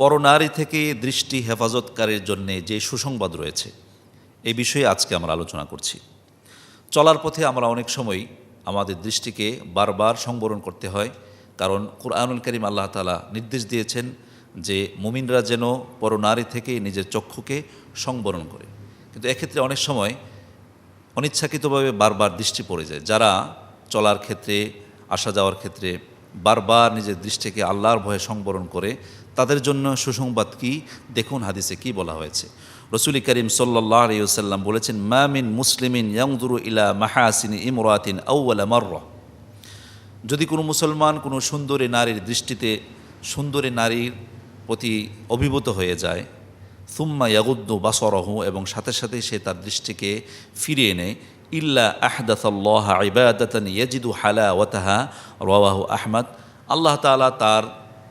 পরনারী থেকে দৃষ্টি হেফাজতকারীর জন্যে যে সুসংবাদ রয়েছে, এই বিষয়ে আজকে আমরা আলোচনা করছি। চলার পথে আমরা অনেক সময় আমাদের দৃষ্টিকে বারবার সংবরণ করতে হয়, কারণ কোরআনুল করিম আল্লাহ তালা নির্দেশ দিয়েছেন যে মুমিনরা যেন পরনারী থেকে নিজের চক্ষুকে সংবরণ করে। কিন্তু এক্ষেত্রে অনেক সময় অনিচ্ছাকৃতভাবে বারবার দৃষ্টি পড়ে যায়। যারা চলার ক্ষেত্রে আসা যাওয়ার ক্ষেত্রে বারবার নিজের দৃষ্টিকে আল্লাহর ভয়ে সংবরণ করে, তাদের জন্য সুসংবাদ কি? দেখুন হাদিসে কি বলা হয়েছে। রসুলি করিম সাল্লাহ আলিয়াল্লাম বলেছেন মামিন মুসলিমিন ইয়াংদুরু ইলা মাহাসিন ইমরাতিন আউ্লা মর্র। যদি কোনো মুসলমান কোনো সুন্দরী নারীর দৃষ্টিতে সুন্দরী নারীর প্রতি অভিভূত হয়ে যায়, সুম্মা ইয়াগুদ্দু বাসরহু এবং সাথে সাথে সে তার দৃষ্টিকে ফিরিয়ে নেয় ইল্লা আহদাতাল্লাহ ইবাদাতান ইয়াজিদু হালা ওয়াতাহা রওয়াহু আহমদ। আল্লাহ তাআলা তার,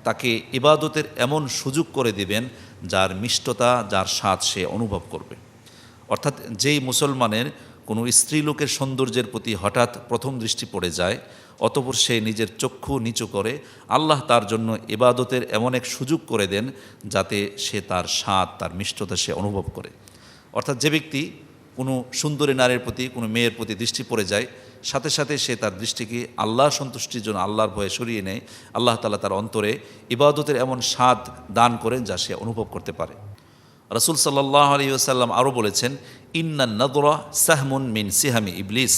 তাকে ইবাদতের এমন সুযোগ করে দিবেন যার মিষ্টতা, যার স্বাদ সে অনুভব করবে। অর্থাৎ যেই মুসলমানের কোনো স্ত্রীলোকের সৌন্দর্যের প্রতি হঠাৎ প্রথম দৃষ্টি পড়ে যায়, অতপর সে নিজের চক্ষু নিচু করে আল্লাহ তার জন্য ইবাদতের এমন এক সুযোগ করে দেন যাতে সে তার স্বাদ, তার মিষ্টতা সে অনুভব করে। অর্থাৎ যে ব্যক্তি কোনো সুন্দরী নারীর প্রতি, কোনো মেয়ের প্রতি দৃষ্টি পড়ে যায়, সাথে সাথে সে তার দৃষ্টিকে আল্লাহ সন্তুষ্টির জন্য আল্লাহর ভয়ে সরিয়ে নেয়, আল্লাহ তালা তার অন্তরে ইবাদতের এমন স্বাদ দান করেন যা সে অনুভব করতে পারে। রসুল সাল্লাহ আলী আসাল্লাম আরও বলেছেন, ইন্না নদরা সাহমুন মিন সিহামি ইবলিস।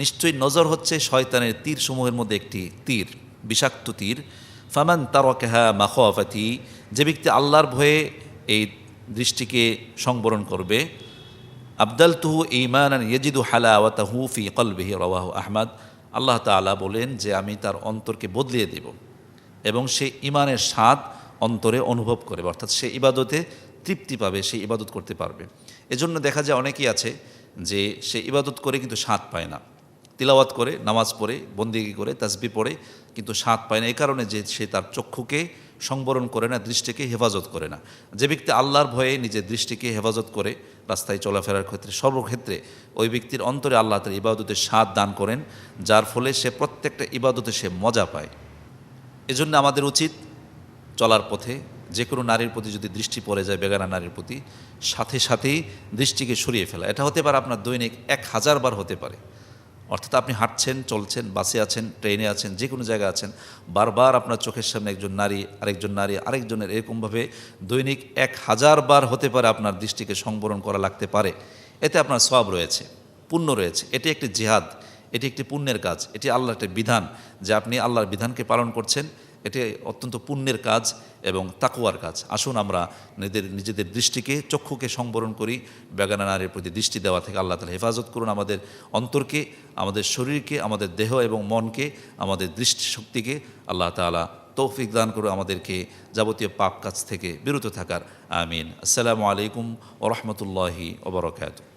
নিশ্চয়ই নজর হচ্ছে শয়তানের তীর সমূহের মধ্যে একটি তীর, বিষাক্ত তীর। ফামান তারকেহা মাখোয়াফাতি যে ব্যক্তি আল্লাহর ভয়ে এই দৃষ্টিকে সংবরণ করবে আবদাল তুহু ইমান ইয়েজিদু হালাওয়াতাহু ফি কলবিহি, রওয়াহু আহমদ। আল্লাহ তাআলা বলেন যে আমি তার অন্তরকে বদলিয়ে দেব এবং সে ইমানের স্বাদ অন্তরে অনুভব করে অর্থাৎ সে ইবাদতে তৃপ্তি পাবে, সে ইবাদত করতে পারবে। এজন্য দেখা যায় অনেকেই আছে যে সে ইবাদত করে কিন্তু স্বাদ পায় না। তিলাওয়াত করে, নামাজ পড়ে, বন্দিগি করে, তাসবি পড়ে কিন্তু স্বাদ পায় না। এই কারণে যে সে তার চক্ষুকে সংবরণ করে না, দৃষ্টিকে হেফাজত করে না। যে ব্যক্তি আল্লাহর ভয়ে নিজের দৃষ্টিকে হেফাজত করে রাস্তায় চলাফেরার ক্ষেত্রে, সর্বক্ষেত্রে ওই ব্যক্তির অন্তরে আল্লাহ তার ইবাদতের স্বাদ দান করেন, যার ফলে সে প্রত্যেকটা ইবাদতে সে মজা পায়। এজন্য আমাদের উচিত চলার পথে যে কোনো নারীর প্রতি যদি দৃষ্টি পড়ে যায়, বেগানা নারীর প্রতি, সাথে সাথেই দৃষ্টিকে সরিয়ে ফেলা। এটা হতে পারে আপনার দৈনিক এক হাজার বার হতে পারে। অর্থাৎ আপনি হাঁটছেন, চলছেন, বাসে আছেন, ট্রেনে আছেন, যে কোনো জায়গায় আছেন, বারবার আপনার চোখের সামনে একজন নারী, আরেকজন নারী, আরেকজনের এরকমভাবে দৈনিক এক হাজার বার হতে পারে আপনার দৃষ্টিকে সংবরণ করা লাগতে পারে। এতে আপনার সব রয়েছে, পুণ্য রয়েছে। এটি একটি জিহাদ, এটি একটি পুণ্যের কাজ, এটি আল্লাহর একটি বিধান যে আপনি আল্লাহর বিধানকে পালন করছেন। এটি অত্যন্ত পুণ্যের কাজ এবং তাকুয়ার কাজ। আসুন আমরা নিজেদের নিজেদের দৃষ্টিকে, চক্ষুকে সংবরণ করি, বেগানা নারীর প্রতি দৃষ্টি দেওয়া থেকে আল্লাহ তালা হেফাজত করুন আমাদের অন্তরকে, আমাদের শরীরকে, আমাদের দেহ এবং মনকে, আমাদের দৃষ্টিশক্তিকে আল্লাহ তালা তৌফিক দান করে আমাদেরকে যাবতীয় পাপ কাজ থেকে বিরত থাকার। আমিন। আসসালামু আলাইকুম ওরহমতুল্লাহি ওবরকাত